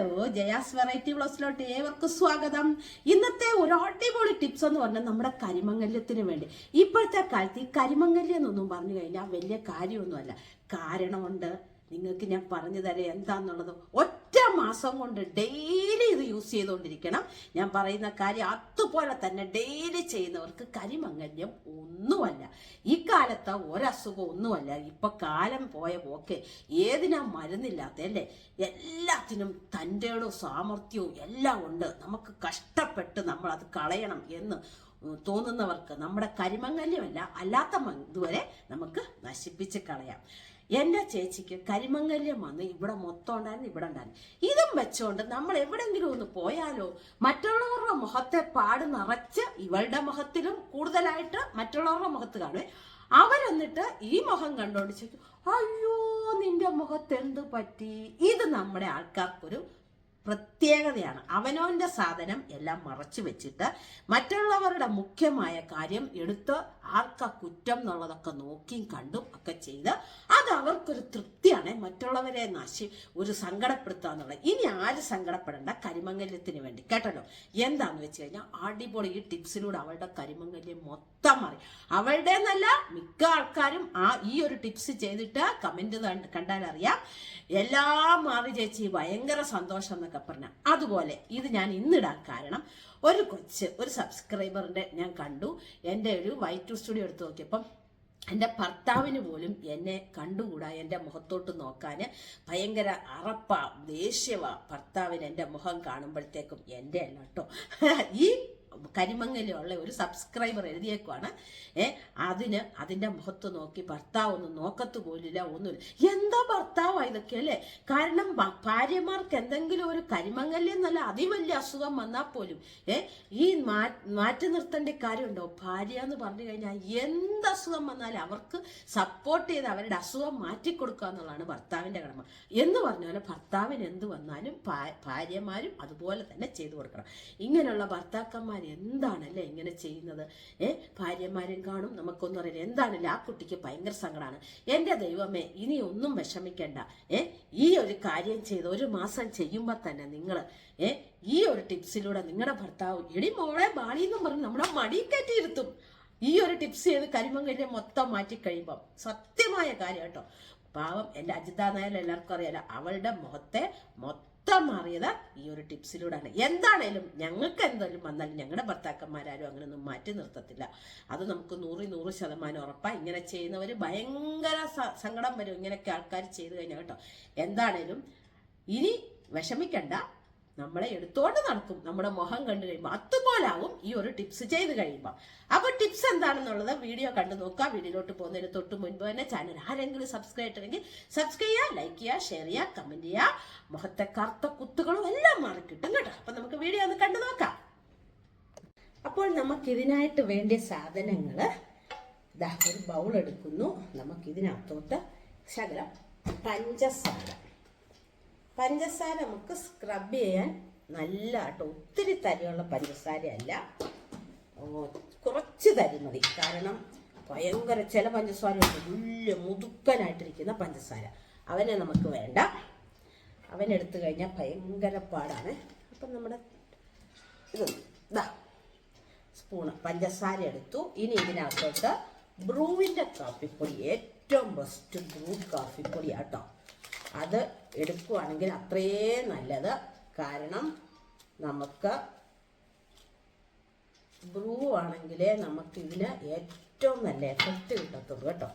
Hello Jaya's variety ബ്ലോസിലോട്ട് ഏവർക്കും സ്വാഗതം. ഇന്നത്തെ ഒരു അടിപൊളി ടിപ്സ് എന്ന് പറഞ്ഞാൽ നമ്മുടെ കരിമംഗല്യത്തിന് വേണ്ടി. ഇപ്പോഴത്തെ കാലത്ത് ഈ കരിമംഗല്യം എന്നൊന്നും പറഞ്ഞു കഴിഞ്ഞാൽ വലിയ കാര്യമൊന്നുമല്ല. കാരണമുണ്ട്. നിങ്ങൾക്ക് ഞാൻ പറഞ്ഞു തരാം എന്താന്നുള്ളത്. ഒറ്റ മാസം കൊണ്ട് ഡെയിലി ഇത് യൂസ് ചെയ്തുകൊണ്ടിരിക്കണം. ഞാൻ പറയുന്ന കാര്യം അതുപോലെ തന്നെ ഡെയിലി ചെയ്യുന്നവർക്ക് കരിമംഗല്യം ഒന്നുമല്ല. ഈ കാലത്ത് ഒരസുഖം ഒന്നുമല്ല. ഇപ്പൊ കാലം പോയ പോക്കെ ഏതിനാ മരുന്നില്ലാത്ത അല്ലേ? എല്ലാത്തിനും തന്റെയോ സാമർഥ്യവും എല്ലാം ഉണ്ട്. നമുക്ക് കഷ്ടപ്പെട്ട് നമ്മൾ അത് കളയണം എന്ന് തോന്നുന്നവർക്ക് നമ്മുടെ കരിമംഗല്യമല്ല അല്ലാത്ത ഇതുവരെ നമുക്ക് നശിപ്പിച്ച് കളയാം. എന്റെ ചേച്ചിക്ക് കരിമംഗല്യം വന്ന് ഇവിടെ മൊത്തം ഉണ്ടായിരുന്നു ഇവിടെ ഉണ്ടായിരുന്നു. ഇതും വെച്ചോണ്ട് നമ്മൾ എവിടെങ്കിലും ഒന്ന് പോയാലോ മറ്റുള്ളവരുടെ മുഖത്തെ പാട് നിറച്ച് ഇവളുടെ മുഖത്തിലും കൂടുതലായിട്ട് മറ്റുള്ളവരുടെ മുഖത്ത് കാണുവേ. അവരെന്നിട്ട് ഈ മുഖം കണ്ടോണ്ട് ചോദിക്കും അയ്യോ നിന്റെ മുഖത്ത് എന്ത് പറ്റി? ഇത് നമ്മുടെ ആൾക്കാർക്കൊരു പ്രത്യേകതയാണ്. അവനോന്റെ സാധനം എല്ലാം മറച്ചു വെച്ചിട്ട് മറ്റുള്ളവരുടെ മുഖ്യമായ കാര്യം എടുത്ത് ആർക്ക കുറ്റം എന്നുള്ളതൊക്കെ നോക്കിയും കണ്ടും ഒക്കെ ചെയ്ത് അത് അവർക്കൊരു തൃപ്തിയാണ്. മറ്റുള്ളവരെ നശി ഒരു സങ്കടപ്പെടുത്തുക എന്നുള്ളത്. ഇനി ആര് സങ്കടപ്പെടേണ്ട? കരിമംഗല്യത്തിന് വേണ്ടി. കേട്ടല്ലോ? എന്താന്ന് വെച്ച് കഴിഞ്ഞാൽ അടിപൊളി ഈ ടിപ്സിലൂടെ അവളുടെ കരിമംഗല്യം മൊത്തം മാറി. അവളുടെ എന്നല്ല മിക്ക ആൾക്കാരും ആ ഈ ഒരു ടിപ്സ് ചെയ്തിട്ട് കമന്റ് കണ്ടാൽ അറിയാം എല്ലാം മാറി ചേച്ചി. ഭയങ്കര സന്തോഷം എന്നൊക്കെ പറഞ്ഞ അതുപോലെ ഇത് ഞാൻ ഇന്നിടാൻ കാരണം ഒരു കൊച്ച് ഒരു സബ്സ്ക്രൈബറിന്റെ ഞാൻ കണ്ടു. എന്റെ ഒരു വൈറ്റ് സ്റ്റുഡിയോ എടുത്ത് നോക്കിയപ്പം എന്റെ ഭർത്താവിന് പോലും എന്നെ കണ്ടുകൂടാ എന്റെ മുഖത്തോട്ട് നോക്കാൻ. ഭയങ്കര അറപ്പാ ദേഷ്യവാ ഭർത്താവിന് എന്റെ മുഖം കാണുമ്പോഴത്തേക്കും എന്റെ അല്ല കേട്ടോ. ഈ കരിമങ്ങലുള്ള ഒരു സബ്സ്ക്രൈബർ എഴുതിയേക്കുവാണ്. ഏ അതിന് അതിന്റെ മുഖത്ത് നോക്കി ഭർത്താവ് ഒന്നും നോക്കത്ത് പോലില്ല ഒന്നുമില്ല. എന്താ ഭർത്താവ് ഇതൊക്കെ അല്ലേ? കാരണം ഭാര്യമാർക്ക് എന്തെങ്കിലും ഒരു കരിമങ്ങൽ എന്നല്ല അതിവല്യ അസുഖം വന്നാൽ പോലും. ഏ ഈ മാറ്റി നിർത്തേണ്ട കാര്യമുണ്ടോ? ഭാര്യ എന്ന് പറഞ്ഞു കഴിഞ്ഞാൽ എന്ത് അസുഖം വന്നാലും അവർക്ക് സപ്പോർട്ട് ചെയ്ത് അവരുടെ അസുഖം മാറ്റിക്കൊടുക്കുക എന്നുള്ളതാണ് ഭർത്താവിന്റെ കടമ. എന്ന് പറഞ്ഞ പോലെ ഭർത്താവിന് എന്ത് വന്നാലും ഭാര്യമാരും അതുപോലെ തന്നെ ചെയ്തു കൊടുക്കണം. ഇങ്ങനെയുള്ള ഭർത്താക്കന്മാർ എന്താണല്ലേ ഇങ്ങനെ ചെയ്യുന്നത്? ഏ ഭാര്യമാരും കാണും നമുക്കൊന്നും അറിയില്ല. എന്താണല്ലേ ആ കുട്ടിക്ക് ഭയങ്കര സങ്കടമാണ് എന്റെ ദൈവമേ ഇനി ഒന്നും വിഷമിക്കണ്ട. ഏ ഈ ഒരു കാര്യം ചെയ്ത് ഒരു മാസം ചെയ്യുമ്പോൾ തന്നെ നിങ്ങൾ ഏ ഈ ഒരു ടിപ്സിലൂടെ നിങ്ങളുടെ ഭർത്താവ് എടി മോളെ ബാണി എന്നും പറഞ്ഞ് നമ്മുടെ മടി കയറ്റിയിരുത്തും ഈ ഒരു ടിപ്സ് ചെയ്ത് കരിമങ്കല്യം മൊത്തം മാറ്റി കഴിയുമ്പം. സത്യമായ കാര്യം കേട്ടോ. പാവം എന്റെ അജിതാ നായാലും എല്ലാവർക്കും അറിയാലോ അവളുടെ മുഖത്തെ മൊത്തം മാറിയത് ഈ ഒരു ടിപ്സിലൂടെയാണ്. എന്താണേലും ഞങ്ങൾക്ക് എന്തെങ്കിലും വന്നാലും ഞങ്ങളുടെ ഭർത്താക്കന്മാരാരും അങ്ങനെയൊന്നും മാറ്റി നിർത്തത്തില്ല. അത് നമുക്ക് നൂറ് നൂറ് ശതമാനം ഉറപ്പാ. ഇങ്ങനെ ചെയ്യുന്നവർ ഭയങ്കര സങ്കടം വരും. ഇങ്ങനെയൊക്കെ ആൾക്കാർ ചെയ്തു കഴിഞ്ഞാൽ കേട്ടോ. എന്താണേലും ഇനി വിഷമിക്കണ്ട. നമ്മളെ എടുത്തോണ്ട് നടക്കും. നമ്മുടെ മുഖം കണ്ടു കഴിയുമ്പോൾ അതുപോലാവും ഈ ഒരു ടിപ്സ് ചെയ്ത് കഴിയുമ്പോൾ അപ്പോൾ ടിപ്സ് എന്താണെന്നുള്ളത് വീഡിയോ കണ്ടു നോക്കുക. വീഡിയോയിലോട്ട് പോകുന്നതിന് തൊട്ട് മുൻപ് തന്നെ ചാനൽ ആരെങ്കിലും സബ്സ്ക്രൈബ് ചെയ്യണമെങ്കിൽ സബ്സ്ക്രൈബ് ചെയ്യുക ലൈക്ക് ചെയ്യുക ഷെയർ ചെയ്യുക കമന്റ് ചെയ്യുക. മുഖത്തെ കറുത്ത കുത്തുകളും എല്ലാം മാറി കിട്ടും കേട്ടോ. അപ്പം നമുക്ക് വീഡിയോ ഒന്ന് കണ്ടു നോക്കാം. അപ്പോൾ നമുക്ക് ഇതിനായിട്ട് വേണ്ടിയ സാധനങ്ങൾ ഇതാ ഒരു ബൗൾ എടുക്കുന്നു. നമുക്ക് ഇതിനകത്തോട്ട് ശകലം പഞ്ചസാര പഞ്ചസാര നമുക്ക് സ്ക്രബ് ചെയ്യാൻ നല്ല കേട്ടോ ഒത്തിരി തരിയുള്ള പഞ്ചസാരയല്ല. കുറച്ച് തരി മതി. കാരണം ഭയങ്കര ചില പഞ്ചസാര വലിയ മുതുക്കനായിട്ടിരിക്കുന്ന പഞ്ചസാര. അവനെ നമുക്ക് വേണ്ട. അവനെടുത്തു കഴിഞ്ഞാൽ ഭയങ്കര പാടാണ്. അപ്പം നമ്മുടെ ഇത് ഇതാ സ്പൂണ് പഞ്ചസാര എടുത്തു. ഇനി ഇതിനകത്തോട്ട് ബ്രൂവിന്റെ കാപ്പിപ്പൊടി. ഏറ്റവും ബെസ്റ്റ് ബ്രൂ കാപ്പിപ്പൊടി ആട്ടോ അത് എടുക്കുവാണെങ്കിൽ അത്രയേ നല്ലത്. കാരണം നമുക്ക് ബ്രൂ ആണെങ്കിലേ നമുക്ക് ഇതിന് ഏറ്റവും നല്ല എഫക്റ്റ് കിട്ടത്തുള്ളൂ കേട്ടോ.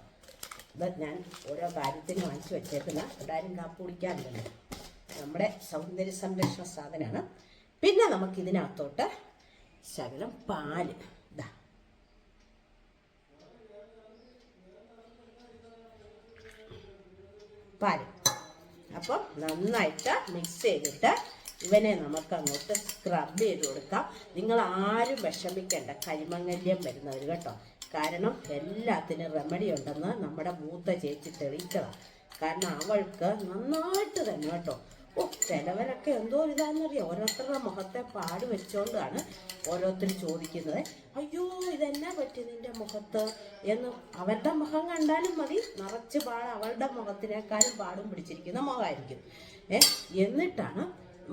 ഇത് ഞാൻ ഓരോ കാര്യത്തിന് വാങ്ങിച്ചു വെച്ചേക്കുന്ന. എല്ലാവരും കാപ്പ് കുടിക്കാറില്ലല്ലോ. നമ്മുടെ സൗന്ദര്യ സംരക്ഷണ സാധനമാണ് പിന്നെ നമുക്ക് ഇതിനകത്തോട്ട് ശകലം പാൽ. ഇതാ പാൽ. അപ്പം നന്നായിട്ട് മിക്സ് ചെയ്തിട്ട് ഇവനെ നമുക്ക് അങ്ങോട്ട് സ്ക്രബ് ചെയ്ത് കൊടുക്കാം. നിങ്ങൾ ആരും വിഷമിക്കേണ്ട കരിമങ്ങല്യം വരുന്നവർ കേട്ടോ. കാരണം എല്ലാത്തിനും റെമഡി ഉണ്ടെന്ന് നമ്മുടെ മൂത്ത ചേച്ചി തെളിയിച്ചതാണ് കാരണം അവൾക്ക് നന്നായിട്ട് തന്നെ കേട്ടോ ഓ ചിലവരൊക്കെ എന്തോ ഇതാണെന്നറിയാം ഓരോരുത്തരുടെ മുഖത്തെ പാട് വെച്ചുകൊണ്ടാണ് ഓരോരുത്തർ ചോദിക്കുന്നത്. അയ്യോ ഇതെന്നാ പറ്റി നിന്റെ മുഖത്ത്? എന്ന് അവരുടെ മുഖം കണ്ടാലും മതി. നിറച്ച് പാട് അവളുടെ മുഖത്തിനേക്കാളും പാടും പിടിച്ചിരിക്കുന്ന മുഖമായിരിക്കും. ഏ എന്നിട്ടാണ്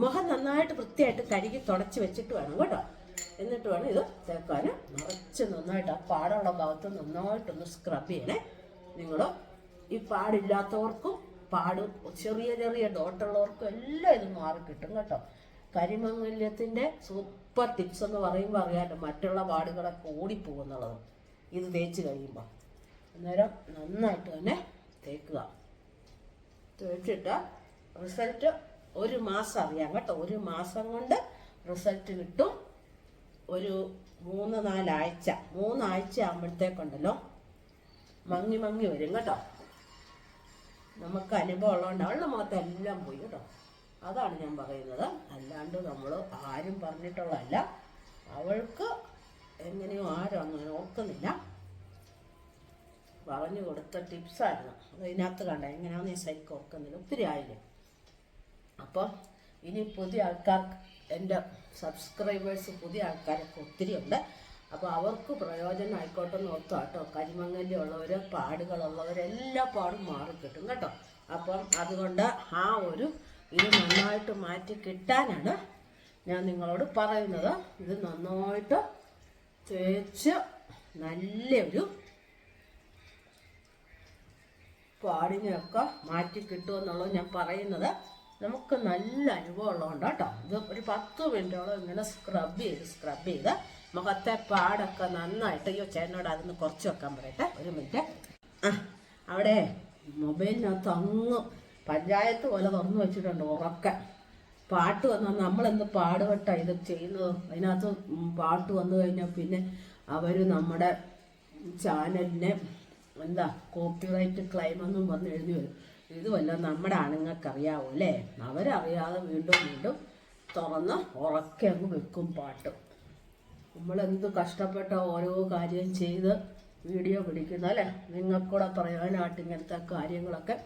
മുഖം നന്നായിട്ട് വൃത്തിയായിട്ട് കഴുകി തുടച്ച് വെച്ചിട്ട് വേണം കേട്ടോ. എന്നിട്ട് വേണം ഇത് തേക്കാൻ. നിറച്ച് നന്നായിട്ട് ആ പാടുള്ള ഭാഗത്ത് നന്നായിട്ടൊന്ന് സ്ക്രബ് ചെയ്യണേ. നിങ്ങൾ ഈ പാടില്ലാത്തവർക്കും പാട്. ചെറിയ ചെറിയ ഡോട്ടുള്ളവർക്കും എല്ലാം ഇത് മാറി കിട്ടും കേട്ടോ. കരിമംഗല്യത്തിന്റെ സൂപ്പർ ടിപ്സ് എന്ന് പറയുമ്പോൾ അറിയാമല്ലോ മറ്റുള്ള പാടുകളൊക്കെ ഓടിപ്പോകുന്നുള്ളത്. ഇത് തേച്ച് കഴിയുമ്പോൾ അന്നേരം നന്നായിട്ട് തന്നെ തേക്കുക. തേച്ചിട്ട് റിസൾട്ട് ഒരു മാസം അറിയാം കേട്ടോ. ഒരു മാസം കൊണ്ട് റിസൾട്ട് കിട്ടും. ഒരു മൂന്ന് നാലാഴ്ച. മൂന്നാഴ്ച ആകുമ്പോഴത്തേക്കുണ്ടല്ലോ മങ്ങി മങ്ങി വരും കേട്ടോ. നമുക്ക് അനുഭവം ഉള്ളതുകൊണ്ട് അവളുടെ മുഖത്ത് എല്ലാം പോയി കേട്ടോ. അതാണ് ഞാൻ പറയുന്നത്. അല്ലാണ്ട് നമ്മൾ ആരും പറഞ്ഞിട്ടുള്ളതല്ല. അവൾക്ക് എങ്ങനെയോ ആരും അങ്ങനെ ഓർക്കുന്നില്ല. പറഞ്ഞു കൊടുത്ത ടിപ്സായിരുന്നു അതിനകത്ത് കണ്ട എങ്ങനെയാണെന്ന് ഈ സൈക്ക് ഓർക്കുന്നില്ല. ഒത്തിരി ആയില്ലേ? അപ്പം ഇനി പുതിയ ആൾക്കാർ എന്റെ സബ്സ്ക്രൈബേഴ്സ് പുതിയ ആൾക്കാരൊക്കെ ഒത്തിരി ഉണ്ട് അപ്പോൾ അവർക്ക് പ്രയോജനം ആയിക്കോട്ടെ എന്ന് ഓർത്തു കേട്ടോ. കരിമങ്ങല്യം ഉള്ളവർ പാടുകളുള്ളവർ എല്ലാ പാടും മാറി കിട്ടും കേട്ടോ. അപ്പം അതുകൊണ്ട് ആ ഒരു ഇത് നന്നായിട്ട് മാറ്റി കിട്ടാനാണ് ഞാൻ നിങ്ങളോട് പറയുന്നത്. ഇത് നന്നായിട്ട് തേച്ച് നല്ലൊരു പാടിനെയൊക്കെ മാറ്റി കിട്ടുമെന്നുള്ളത് ഞാൻ പറയുന്നത്. നമുക്ക് നല്ല അനുഭവം ഉള്ളതുകൊണ്ട് കേട്ടോ. ഇത് ഒരു പത്ത് മിനിറ്റോളം ഇങ്ങനെ സ്ക്രബ് ചെയ്ത് സ്ക്രബ് ചെയ്ത് മുഖത്തെ പാടൊക്കെ നന്നായിട്ട് അയ്യോ ചേട്ടനോട് അതൊന്ന് കുറച്ച് വെക്കാൻ പറയട്ടെ ഒരു മിനിറ്റ്. ആ അവിടെ മൊബൈലിനകത്ത് അങ്ങ് പഞ്ചായത്ത് പോലെ തുറന്നു വെച്ചിട്ടുണ്ട് ഉറക്കെ. പാട്ട് വന്നാൽ നമ്മളെന്ത് പാടുപെട്ട ഇത് ചെയ്യുന്നത്? അതിനകത്ത് പാട്ട് വന്നു കഴിഞ്ഞാൽ പിന്നെ അവർ നമ്മുടെ ചാനലിനെ എന്താ കോപ്പിറൈറ്റ് ക്ലെയിം പറഞ്ഞ് എഴുതി വരും. ഇതുമല്ല നമ്മുടെ ആണുങ്ങൾക്ക് അറിയാവൂ അല്ലേ? അവരറിയാതെ വീണ്ടും വീണ്ടും തുറന്ന് ഉറക്കെ അങ്ങ് വെക്കും പാട്ട്. നമ്മളെന്ത് കഷ്ടപ്പെട്ട ഓരോ കാര്യം ചെയ്ത് വീഡിയോ പിടിക്കുന്ന അല്ലേ? നിങ്ങൾക്കൂടെ പറയാനായിട്ട് ഇങ്ങനത്തെ കാര്യങ്ങളൊക്കെ.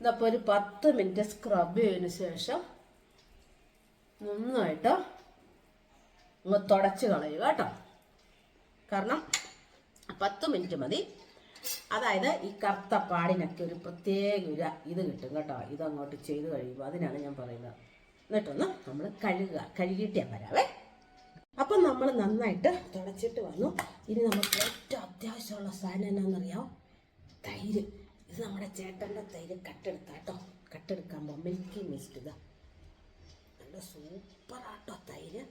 ഇതപ്പോൾ ഒരു പത്ത് മിനിറ്റ് സ്ക്രബ് ചെയ്തതിന് ശേഷം നന്നായിട്ട് ഒന്ന് തുടച്ച് കളയുക കേട്ടോ. കാരണം പത്ത് മിനിറ്റ് മതി. അതായത് ഈ കറുത്ത പാടിനൊക്കെ ഒരു പ്രത്യേക ഒരു ഇത് കിട്ടും കേട്ടോ. ഇതങ്ങോട്ട് ചെയ്ത് കഴിയുമ്പോൾ അതിനാണ് ഞാൻ പറയുന്നത്. എന്നിട്ടൊന്ന് നമ്മൾ കഴുകുക. കഴുകിയിട്ട് ഞാൻ വരാവേ. അപ്പം നമ്മൾ നന്നായിട്ട് തുടച്ചിട്ട് വന്നു. ഇനി നമുക്ക് ഏറ്റവും അത്യാവശ്യമുള്ള സാധനം എന്നാണെന്നറിയാം തൈര്. ഇത് നമ്മുടെ ചേട്ടന്റെ തൈര് കട്ടെടുത്ത കേട്ടോ കട്ടെടുക്കാൻ മിൽക്കി മിസ്റ്റ് ഇതാ. നല്ല സൂപ്പറാട്ടോ തൈര്.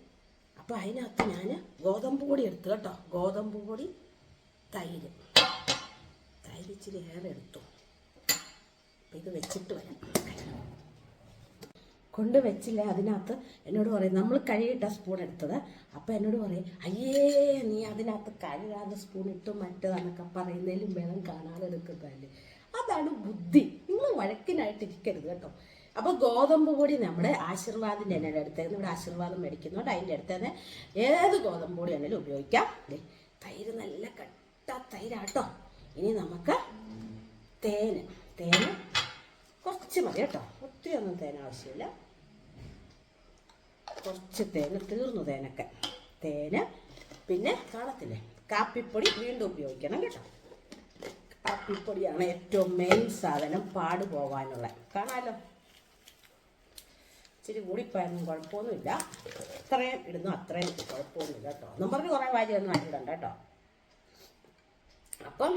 അപ്പോൾ അതിനകത്ത് ഞാൻ ഗോതമ്പ് പൊടി എടുത്തു കേട്ടോ. ഗോതമ്പ് പൊടി തൈര്. തൈര് ഇച്ചിരി ഏറെ എടുത്തു. ഇത് വെച്ചിട്ട് വരാം. കൊണ്ട് വെച്ചില്ല അതിനകത്ത് എന്നോട് പറയും നമ്മൾ കഴുകിയിട്ട സ്പൂൺ എടുത്തത്. അപ്പം എന്നോട് പറയും അയ്യേ നീ അതിനകത്ത് കഴുകാതെ സ്പൂൺ ഇട്ട് മറ്റേതാണൊക്കെ പറയുന്നതിലും വെള്ളം കാണാതെടുക്കുന്നതല്ലേ? അതാണ് ബുദ്ധി. നിങ്ങൾ വഴക്കിനായിട്ടിരിക്കരുത് കേട്ടോ. അപ്പോൾ ഗോതമ്പ് പൊടി നമ്മുടെ ആശീർവാദിന്റെ തന്നെ അടുത്തേന്ന് നമ്മുടെ ആശീർവാദം മേടിക്കുന്നുണ്ട് അതിന്റെ അടുത്തേന്ന് ഏത് ഗോതമ്പ് പൊടി ആണെങ്കിലും ഉപയോഗിക്കാം. തൈര് നല്ല കട്ട തൈരാട്ടോ. ഇനി നമുക്ക് തേന്. തേന് കുറച്ച് മതി കേട്ടോ. ഒത്തിരി ഒന്നും തേൻ ആവശ്യമില്ല. കുറച്ച് തേന് തീർന്നു തേനൊക്കെ. തേന് പിന്നെ കാണത്തില്ലേ കാപ്പിപ്പൊടി വീണ്ടും ഉപയോഗിക്കണം കേട്ടോ. കാപ്പിപ്പൊടിയാണ് ഏറ്റവും മെയിൻ സാധനം പാട് പോകാനുള്ള കാണാലോ? ഇച്ചിരി കൂടിപ്പോയാലും കുഴപ്പമൊന്നുമില്ല. ഇത്രയും ഇടുന്നു അത്രയും കുഴപ്പമൊന്നുമില്ല കേട്ടോ. എന്നും പറഞ്ഞ് കുറേ വാരിയൊന്നും ആയിട്ടുണ്ട് കേട്ടോ. അപ്പം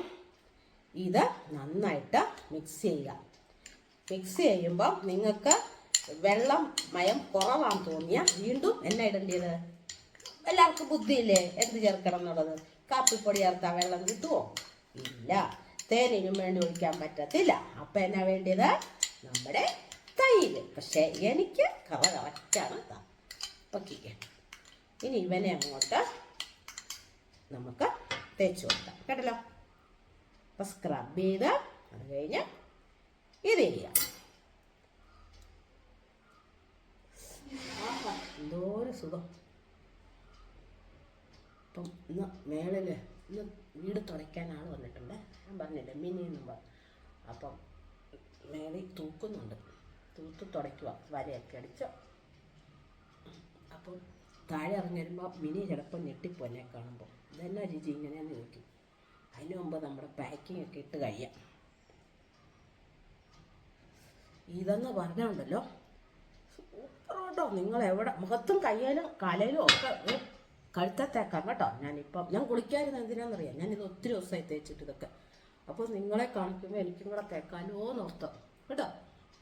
ഇത് നന്നായിട്ട് മിക്സ് ചെയ്യുക. മിക്സ് ചെയ്യുമ്പോൾ നിങ്ങൾക്ക് വെള്ളം മയം കുറവാന്ന് തോന്നിയാൽ വീണ്ടും എന്നാ ഇടേണ്ടത്? എല്ലാവർക്കും ബുദ്ധിയില്ലേ? എന്ത് ചേർക്കണം എന്നുള്ളത്? കാപ്പിപ്പൊടി ചേർത്താൽ വെള്ളം കിട്ടുമോ ഇല്ല. തേനിനും വേണ്ടി ഒഴിക്കാൻ പറ്റത്തില്ല. അപ്പം എന്നാ വേണ്ടിയത്? നമ്മുടെ തൈര്. പക്ഷേ എനിക്ക് കറ കറക്റ്റാണ് പൊക്കിക്ക് ഇനി ഇവനെ അങ്ങോട്ട് നമുക്ക് തേച്ച് കൊടുക്കാം. കേട്ടല്ലോ? അപ്പം സ്ക്രബ് ചെയ്ത് അത് കഴിഞ്ഞ് ഇത് ചെയ്യാം. എന്തോരം സുഖം. അപ്പം ഇന്ന് മേളിൽ ഇന്ന് വീട് തുടയ്ക്കാനാണ് വന്നിട്ടുണ്ട്. ഞാൻ പറഞ്ഞില്ല മിനി എന്നും പറഞ്ഞു അപ്പം മേളിൽ തൂക്കുന്നുണ്ട്. തൂത്ത് തുടയ്ക്കുക വരയൊക്കെ അടിച്ച്. അപ്പം താഴെ ഇറങ്ങി വരുമ്പോൾ മിനി ചിലപ്പോൾ ഞെട്ടിപ്പോ എന്നെ കാണുമ്പോൾ ഇതെന്നാ രുചി ഇങ്ങനെയാന്ന് ചോദിക്കും. അതിന് മുമ്പ് നമ്മുടെ പാക്കിംഗ് ഒക്കെ ഇട്ട് കഴിയാം. ഇതെന്ന് പറഞ്ഞുണ്ടല്ലോ കേട്ടോ നിങ്ങൾ എവിടെ മുഖത്തും കയ്യിലും കലയിലും ഒക്കെ കഴുത്ത തേക്കാം കേട്ടോ. ഞാനിപ്പം ഞാൻ കുളിക്കാതിരുന്ന എന്തിനാണെന്നറിയാം ഞാനിത് ഒത്തിരി ദിവസമായി തേച്ചിട്ട് ഇതൊക്കെ. അപ്പോൾ നിങ്ങളെ കാണിക്കുമ്പോൾ എനിക്കും കൂടെ തേക്കാലോ നോർത്തോ കേട്ടോ?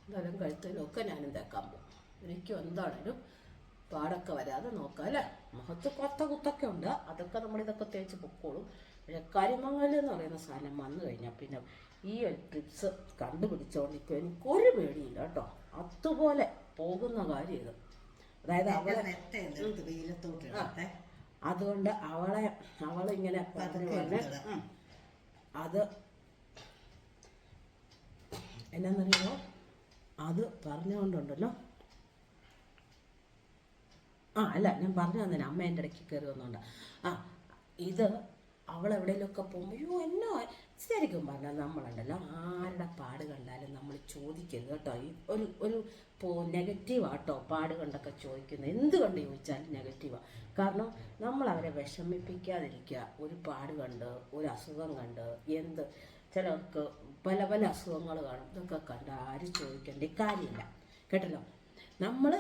എന്തായാലും കഴുത്തലും ഒക്കെ ഞാനും തേക്കാൻ പോകും. എനിക്കും എന്താണേലും പാടൊക്കെ വരാതെ നോക്കാം അല്ലേ? മുഖത്ത് കൊത്ത കുത്തൊക്കെ ഉണ്ട്. അതൊക്കെ നമ്മളിതൊക്കെ തേച്ച് പൊക്കോളും. പക്ഷേ എന്ന് പറയുന്ന സാധനം വന്നു കഴിഞ്ഞാൽ പിന്നെ ഈ ഒരു ട്രിപ്സ് കണ്ടുപിടിച്ചോണ്ടിരിക്കും എനിക്കൊരു പേടിയില്ല കേട്ടോ. അതുപോലെ പോകുന്ന കാര്യം ഇത് അതായത് അവളെ അതുകൊണ്ട് അവളെ അവളിങ്ങനെ പറഞ്ഞു പറഞ്ഞ് അത് എന്നാന്നറിയോ അത് പറഞ്ഞുകൊണ്ടുണ്ടല്ലോ. ആ അല്ല ഞാൻ പറഞ്ഞു തന്നെ അമ്മ എന്റെ ഇടയ്ക്ക് കയറി വന്നുകൊണ്ട് ആ ഇത് അവൾ എവിടെയെങ്കിലുമൊക്കെ പോകുമ്പോൾ അയ്യോ എന്നോ? ശരിക്കും പറഞ്ഞാൽ നമ്മളുണ്ടല്ലോ ആരുടെ പാട് കണ്ടാലും നമ്മൾ ചോദിക്കരുത് കേട്ടോ. ഈ ഒരു ഒരു പോ നെഗറ്റീവാട്ടോ പാട് കണ്ടൊക്കെ ചോദിക്കുന്നത്. എന്ത് കണ്ട് ചോദിച്ചാലും നെഗറ്റീവാണ് കാരണം നമ്മൾ അവരെ വിഷമിപ്പിക്കാതിരിക്കുക. ഒരു പാട് കണ്ട് ഒരു അസുഖം കണ്ട് എന്ത് ചിലർക്ക് പല പല അസുഖങ്ങൾ കാണും. ഇതൊക്കെ കണ്ട് ആരും ചോദിക്കേണ്ട കാര്യമില്ല. കേട്ടല്ലോ? നമ്മൾ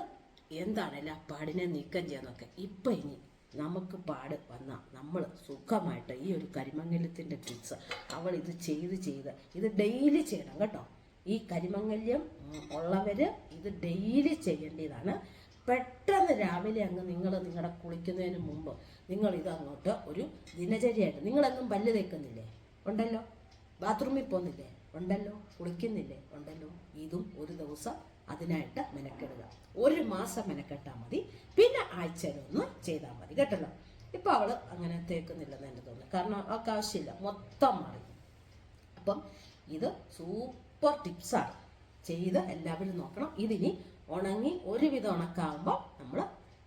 എന്താണല്ലോ ആ പാടിനെ നീക്കം ചെയ്യാന്നൊക്കെ ഇപ്പം ഇനി നമുക്ക് പാട് വന്ന നമ്മൾ സുഖമായിട്ട് ഈ ഒരു കരിമംഗല്യത്തിന്റെ ടിപ്സ് അവൾ ഇത് ചെയ്ത് ചെയ്ത് ഇത് ഡെയിലി ചെയ്യണം കേട്ടോ. ഈ കരിമംഗല്യം ഉള്ളവർ ഇത് ഡെയിലി ചെയ്യേണ്ടതാണ്. പെട്ടെന്ന് രാവിലെ അങ്ങ് നിങ്ങൾ നിങ്ങളുടെ കുളിക്കുന്നതിന് മുമ്പ് നിങ്ങൾ ഇത് അങ്ങോട്ട് ഒരു ദിനചര്യയായിട്ട് നിങ്ങളെന്നും പല്ല് തേക്കുന്നില്ലേ? ഉണ്ടല്ലോ. ബാത്റൂമിൽ പോകുന്നില്ലേ ഉണ്ടല്ലോ. കുളിക്കുന്നില്ലേ? ഉണ്ടല്ലോ. ഇതും ഒരു ദിവസം അതിനായിട്ട് മെനക്കെടുക. ഒരു മാസം മെനക്കെട്ടാൽ മതി. പിന്നെ ആഴ്ചയിലൊന്ന് ചെയ്താൽ മതി കേട്ടല്ലോ. ഇപ്പം അവൾ അങ്ങനെ തേക്കുന്നില്ലെന്ന് എനിക്ക് തോന്നുന്നു. കാരണം അവൾക്ക് ആവശ്യമില്ല മൊത്തം മാറി. അപ്പം ഇത് സൂപ്പർ ടിപ്സാണ് ചെയ്ത് എല്ലാവരും നോക്കണം. ഇതിനി ഉണങ്ങി ഒരുവിധം ഉണക്കാകുമ്പോൾ നമ്മൾ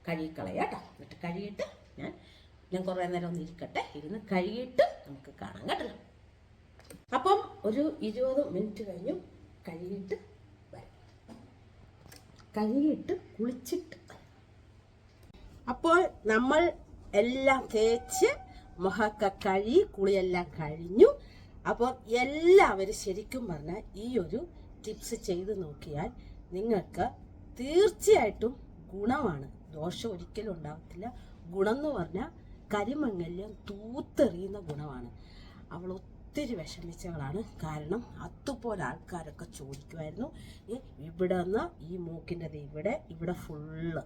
കഴുകിക്കളയാം കേട്ടോ. എന്നിട്ട് കഴുകിയിട്ട് ഞാൻ ഞാൻ കുറേ നേരം ഒന്ന് ഇരിക്കട്ടെ. ഇരുന്ന് കഴുകിയിട്ട് നമുക്ക് കാണാം കേട്ടല്ലോ. അപ്പം ഒരു ഇരുപത് മിനിറ്റ് കഴിഞ്ഞു. കഴുകിയിട്ട് കഴുകിയിട്ട് കുളിച്ചിട്ട്. അപ്പോൾ നമ്മൾ എല്ലാം തേച്ച് മുഖമൊക്കെ കഴുകി കുളിയെല്ലാം കഴിഞ്ഞു. അപ്പോൾ എല്ലാവരും ശരിക്കും പറഞ്ഞാൽ ഈ ഒരു ടിപ്സ് ചെയ്ത് നോക്കിയാൽ നിങ്ങൾക്ക് തീർച്ചയായിട്ടും ഗുണമാണ്. ദോഷം ഒരിക്കലും ഉണ്ടാകത്തില്ല ഗുണം എന്ന് പറഞ്ഞാൽ കരിമങ്ങല്യം തൂത്തെറിയുന്ന ഗുണമാണ്. അവൾ ഒത്തിരി വിഷമിച്ചവളാണ്. കാരണം അതുപോലെ ആൾക്കാരൊക്കെ ചോദിക്കുമായിരുന്നു ഇവിടെ നിന്ന് ഈ മൂക്കിന്റെ ഇവിടെ ഇവിടെ ഫുള്ള്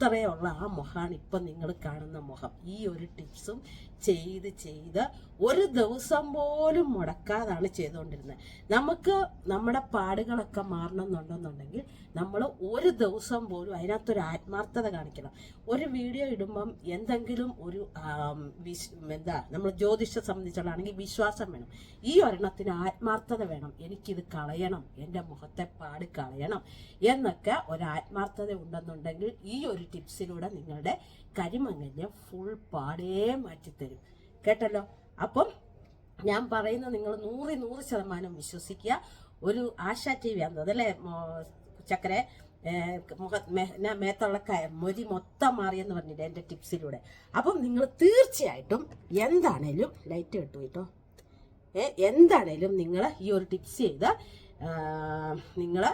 അത്രയുള്ള ആ മുഖമാണ് ഇപ്പം നിങ്ങൾ കാണുന്ന മുഖം. ഈ ഒരു ടിപ്സും ചെയ്ത് ചെയ്ത് ഒരു ദിവസം പോലും മുടക്കാതാണ് ചെയ്തുകൊണ്ടിരുന്നത്. നമുക്ക് നമ്മുടെ പാടുകളൊക്കെ മാറണം എന്നുണ്ടെന്നുണ്ടെങ്കിൽ നമ്മൾ ഒരു ദിവസം പോലും അതിനകത്തൊരു ആത്മാർത്ഥത കാണിക്കണം. ഒരു വീഡിയോ ഇടുമ്പം എന്തെങ്കിലും ഒരു എന്താ നമ്മൾ ജ്യോതിഷം സംബന്ധിച്ചുള്ളതാണെങ്കിൽ വിശ്വാസം വേണം. ഈ ഒരെണ്ണത്തിന് ആത്മാർത്ഥത വേണം. എനിക്കിത് കളയണം. എന്റെ മുഖത്തെ പാട് കളയണം എന്നൊക്കെ ഒരു ആത്മാർത്ഥത ഉണ്ടെന്നുണ്ടെങ്കിൽ ഈ ഒരു ടിപ്സിലൂടെ നിങ്ങളുടെ കരിമങ്ങല്യം ഫുൾ പാടേ മാറ്റിത്തരും. കേട്ടല്ലോ? അപ്പം ഞാൻ പറയുന്ന നിങ്ങൾ നൂറ് നൂറ് ശതമാനം വിശ്വസിക്കുക. ഒരു ആശാ ടി വി ആണ് അതല്ലേ ചക്കരെ മേത്തുള്ള മൊരി മൊത്തം മാറിയെന്ന് പറഞ്ഞിട്ട് എന്റെ ടിപ്സിലൂടെ. അപ്പം നിങ്ങൾ തീർച്ചയായിട്ടും എന്താണേലും ലൈറ്റ് കിട്ടും കേട്ടോ. എന്താണേലും നിങ്ങൾ ഈ ഒരു ടിപ്സ് ചെയ്ത് നിങ്ങൾ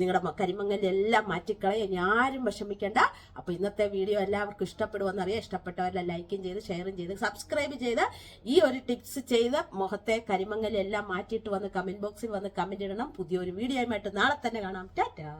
നിങ്ങളുടെ കരിമങ്ങലെല്ലാം മാറ്റിക്കളയെ ഞാനും വിഷമിക്കേണ്ട. അപ്പോൾ ഇന്നത്തെ വീഡിയോ എല്ലാവർക്കും ഇഷ്ടപ്പെടുമെന്ന് അറിയാം ഇഷ്ടപ്പെട്ടവരെല്ലാം ലൈക്കും ചെയ്ത് ഷെയറും ചെയ്ത് സബ്സ്ക്രൈബ് ചെയ്ത് ഈ ഒരു ടിപ്സ് ചെയ്ത് മുഖത്തെ കരിമങ്ങലെല്ലാം മാറ്റിയിട്ട് വന്ന് കമന്റ് ബോക്സിൽ വന്ന് കമന്റ് ഇടണം. പുതിയൊരു വീഡിയോയുമായിട്ട് നാളെ തന്നെ കാണാം. ടാറ്റാ!